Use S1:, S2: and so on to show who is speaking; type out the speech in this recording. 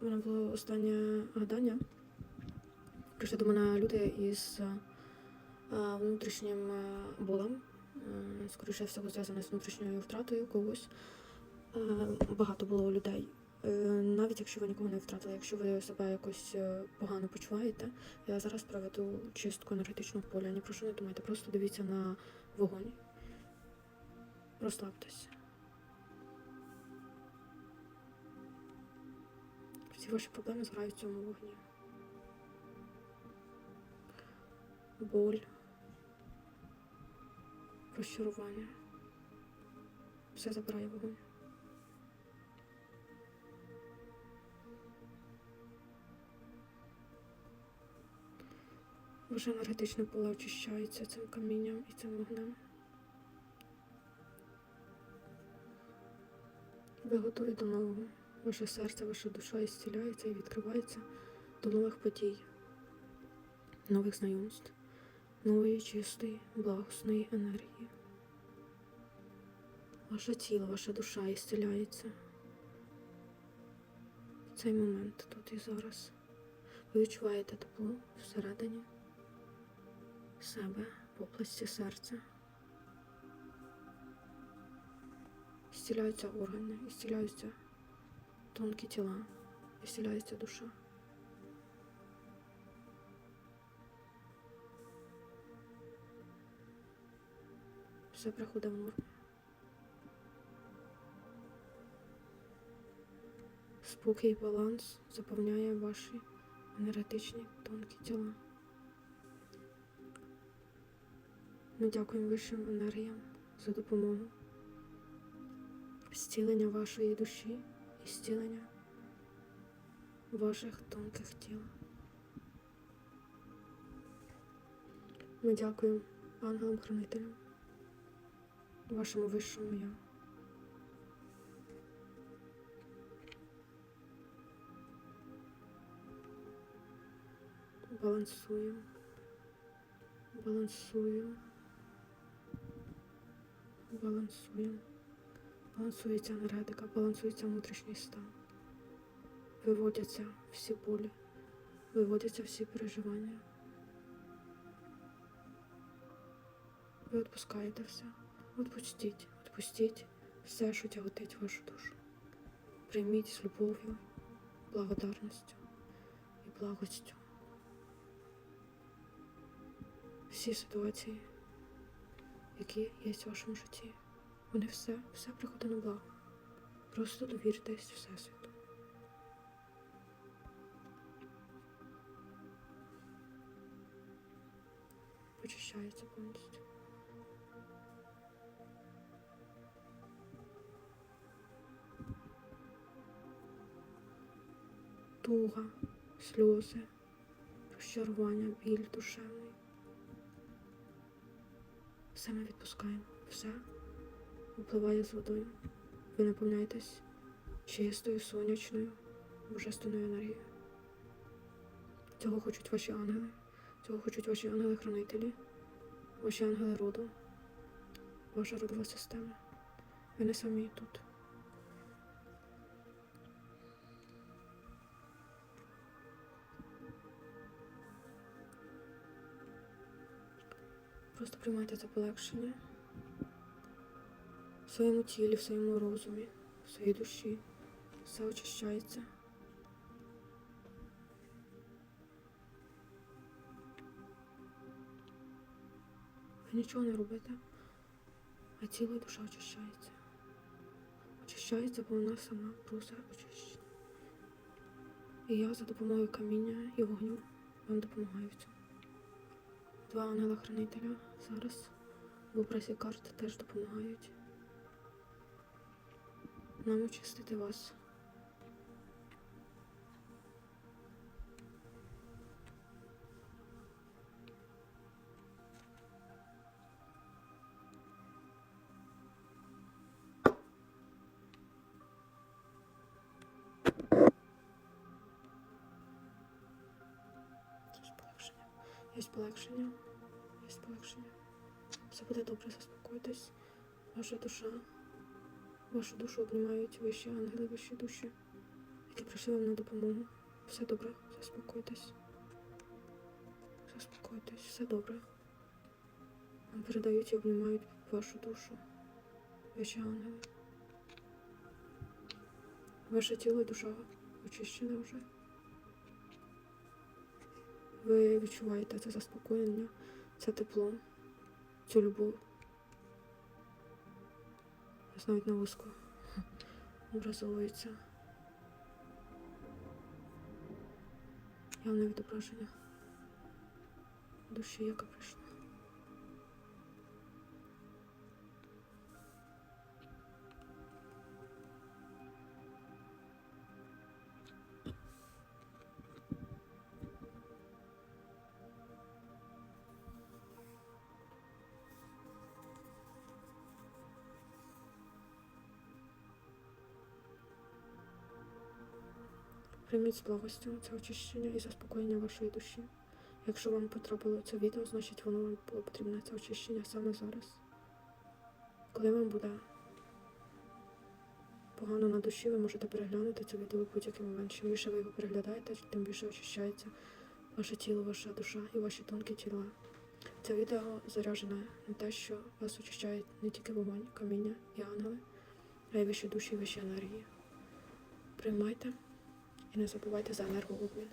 S1: У мене було останнє гадання. Прийшли до мене люди із е, внутрішнім е, болем. Е, Скоріше всього зв'язане з внутрішньою втратою когось. Е, Багато було людей. Е, Навіть якщо ви нікого не втратили, якщо ви себе якось е, погано почуваєте, я зараз проведу чистку енергетичного поля. Ні про що не думайте, просто дивіться на вогонь. Розслабтеся. Ваші проблеми згорають в цьому вогні. Боль, розчарування. Все забирає вогонь. Ваше енергетичне поле очищається цим камінням і цим вогнем. Ви готові до нового. Ваше серце, ваша душа ісціляється і відкривається до нових подій, нових знайомств, нової чистої, благосної енергії. Ваше тіло, ваша душа ісціляється. В цей момент тут і зараз. Ви відчуваєте тепло всередині себе, в області серця. Ісціляються органи, ісціляються тонкі тіла, ісціляється душа. Все приходить в норму. Спокій баланс заповняє ваші енергетичні тонкі тіла. Ми дякуємо вищим енергіям за допомогу, зцілення вашої душі зцілення ваших тонких тіл. Ми дякуємо ангелам-хранителям, вашому вищому я. Балансуємо, балансуємо, балансуємо. Балансується енергетика, балансується внутрішній стан. Виводяться всі болі, виводяться всі переживання. Ви відпускаєте все. Відпустіть, відпустіть все, що тяготить вашу душу. Прийміть з любов'ю, благодарністю і благостю. Всі ситуації, які є в вашому житті. Вони все, все приходить на благо. Просто довіртесь Всесвіту. Очищається повністю. Туга, сльози, розчарування, біль душевний. Все ми відпускаємо. Все випливає з водою. Ви наповняєтесь чистою, сонячною, божественною енергією. Цього хочуть ваші ангели, цього хочуть ваші ангели-хранителі, ваші ангели роду, ваша родова система. Ви не самі тут. Просто приймайте це полегшення в своєму тілі, в своєму розумі, в своїй душі. Все очищається. Ви нічого не робите, а і душа очищається. Очищається, бо вона сама просить очищення. І я за допомогою каміння і вогню вам допомагаю в цьому. Два ангела-хранителя зараз в образі карт теж допомагають нам очистити вас. Є полегшення. Є полегшення. Все буде добре, заспокойтесь. Ваша душа Вашу душу обнімають вищі ангели, вищі душі. які прийшли вам на допомогу. Все добре, заспокойтесь. Заспокойтесь, все добре. Вам передають і обнімають вашу душу. Ваші ангели. Ваше тіло і душа очищена вже. Ви відчуваєте це заспокоєння, це тепло, цю любов. Ось навіть на вузку образовується. Явне відображення душі, яка прийшла. Прийміть з благостю це очищення і заспокоєння вашої душі. Якщо вам потрапило це відео, значить воно вам було потрібне це очищення саме зараз. Коли вам буде погано на душі, ви можете переглянути це відео в будь-який момент. Чим більше ви його переглядаєте, тим більше очищається ваше тіло, ваша душа і ваші тонкі тіла. Це відео заряджене на те, що вас очищають не тільки вогонь, каміння і ангели, а й ваші душі і ваші енергії. Приймайте і не забувайте за енергообмін.